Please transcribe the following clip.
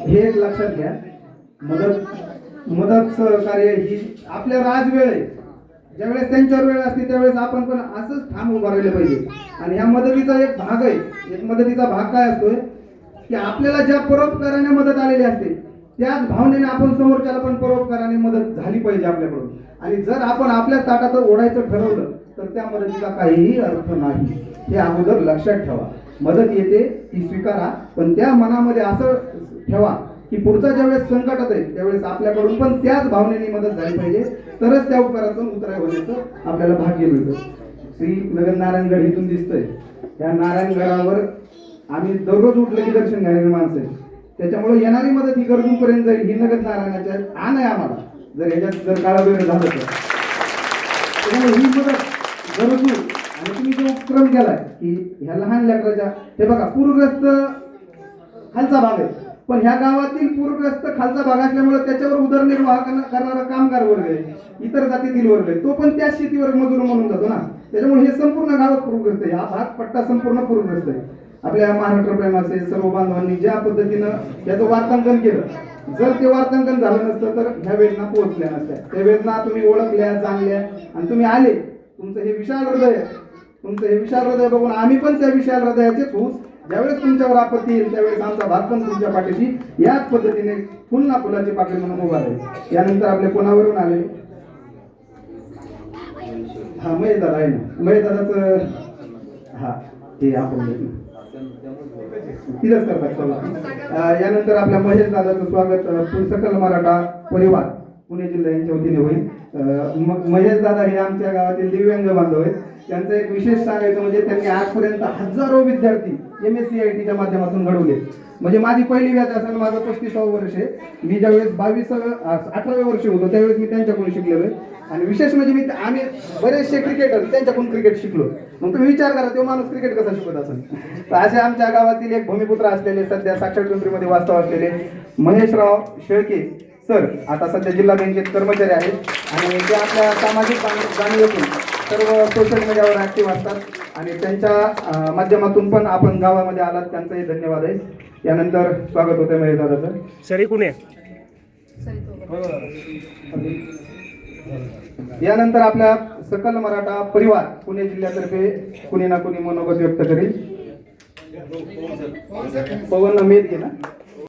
हे एक लक्षात घ्या. मदत मदत सहकार्य ही आपल्या राजवेळ आहे. ज्यावेळेस त्यांच्यावर वेळ असते त्यावेळेस आपण पण असंच ठाम उभा राहिले पाहिजे. आणि ह्या मदतीचा एक भाग आहे. एक मदतीचा भाग काय असतोय? की आपल्याला ज्या परोपकाराने मदत आलेली असते त्याच भावनेने आपण समोरच्याला पण परोपकाराने मदत झाली पाहिजे आपल्याकडून. आणि जर आपण आपल्या ताटात ओढायचं ठरवलं तर त्या मदतीचा काहीही अर्थ नाही. हे अगोदर लक्षात ठेवा. मदत येते ती स्वीकारा. पण त्या मनामध्ये असं ठेवा की पुढचा ज्यावेळेस संकटात आहे त्यावेळेस आपल्याकडून पण त्याच भावनेने मदत झाली पाहिजे. तरच त्या उपकारातून उतराय होण्याचं आपल्याला भाग्य मिळतं. श्री नगर नारायणगड इथून दिसतंय. त्या नारायणगडावर आम्ही दररोज उठलं की दर्शन घ्यायला माणसं आहे त्याच्यामुळे येणारी मदत ही गरजूपर्यंत जाईल ही नगद नारायणाच्या आण आहे आम्हाला. जर ह्याच्यात जर काळा वेळ झालं तर. ही मदत गरजू आणि तुम्ही जो उपक्रम केलाय की ह्या लहान लेकराच्या हे बघा पूरग्रस्त खालचा भाग आहे. पण ह्या गावातील पूरग्रस्त खालचा भाग असल्यामुळे त्याच्यावर उदरनिर्वाह करणारा कामगार वर्ग आहे इतर जातीतील वर्ग आहे तो पण त्या शेतीवर मजूर म्हणून जातो ना. त्याच्यामुळे हे संपूर्ण गावात पूरग्रस्त आहे. हा भाग पट्टा संपूर्ण पूरग्रस्त आहे. आपल्या महाराष्ट्र प्रेम असेल सर्व बांधवांनी ज्या पद्धतीनं याचं वार्तांकन केलं जर ते वार्तांकन झालं नसतं तर ह्या वेदना पोहोचल्या नसत्या. त्या वेदना तुम्ही ओळखल्या जाणल्या आणि तुम्ही आले. तुमचं हे विशाल हृदय आहे. तुमचं हे विशाल हृदय बघून आम्ही पण त्या विशाल हृदयाचेच होऊस ज्यावेळेस तुमच्यावर आपत्ती येईल त्यावेळेस आमचा भाग पण तुमच्या पाठीशी याच पद्धतीने पुन्हा फुलाची पाकळी म्हणून उभा राहील. यानंतर आपल्या कोणावरून आले? हा महेश दादा आहे ना. महेश दादाचं हा ते आपण घेऊ. करतात चला. यानंतर आपल्या महेश दादाचं स्वागत. सकल मराठा परिवार पुणे जिल्हा यांच्या वतीने होईल. महेश दादा हे आमच्या गावातील दिव्यांग बांधव आहेत. त्यांचं एक विशेष सांगायचं म्हणजे त्यांनी आजपर्यंत हजारो विद्यार्थी एम एस सी आय टीच्या माध्यमातून घडवले. म्हणजे माझी पहिली व्याज असेल माझं पस्तीसावं वर्ष आहे. मी ज्यावेळेस बावीसावं अठराव्या वर्षी होतो त्यावेळेस मी त्यांच्याकडून शिकलेलो आहे. आणि विशेष म्हणजे मी आम्ही बरेचसे क्रिकेटर त्यांच्याकडून क्रिकेट शिकलो. मग तुम्ही विचार करा तो माणूस क्रिकेट कसा शिकत असेल? तर असे आमच्या गावातील एक भूमिपुत्र असलेले सध्या साक्षर पिंपरीमध्ये वास्तव असलेले महेशराव शेळके सर आता सध्या जिल्हा बँकेत कर्मचारी आहेत. आणि ते आपल्या सामाजिक जाणीवेतून सर्व सोशल मीडियावर ऍक्टिव्ह असतात. आणि त्यांच्या माध्यमातून पण आपण गावामध्ये आलात. त्यांचाही धन्यवाद आहे. यानंतर स्वागत होतं महेश दादाचं. सरी कुणे? यानंतर आपल्या सकल मराठा परिवार पुणे जिल्ह्यातर्फे कुणी ना कुणी मनोगत व्यक्त करेल. पवन मेदगे ना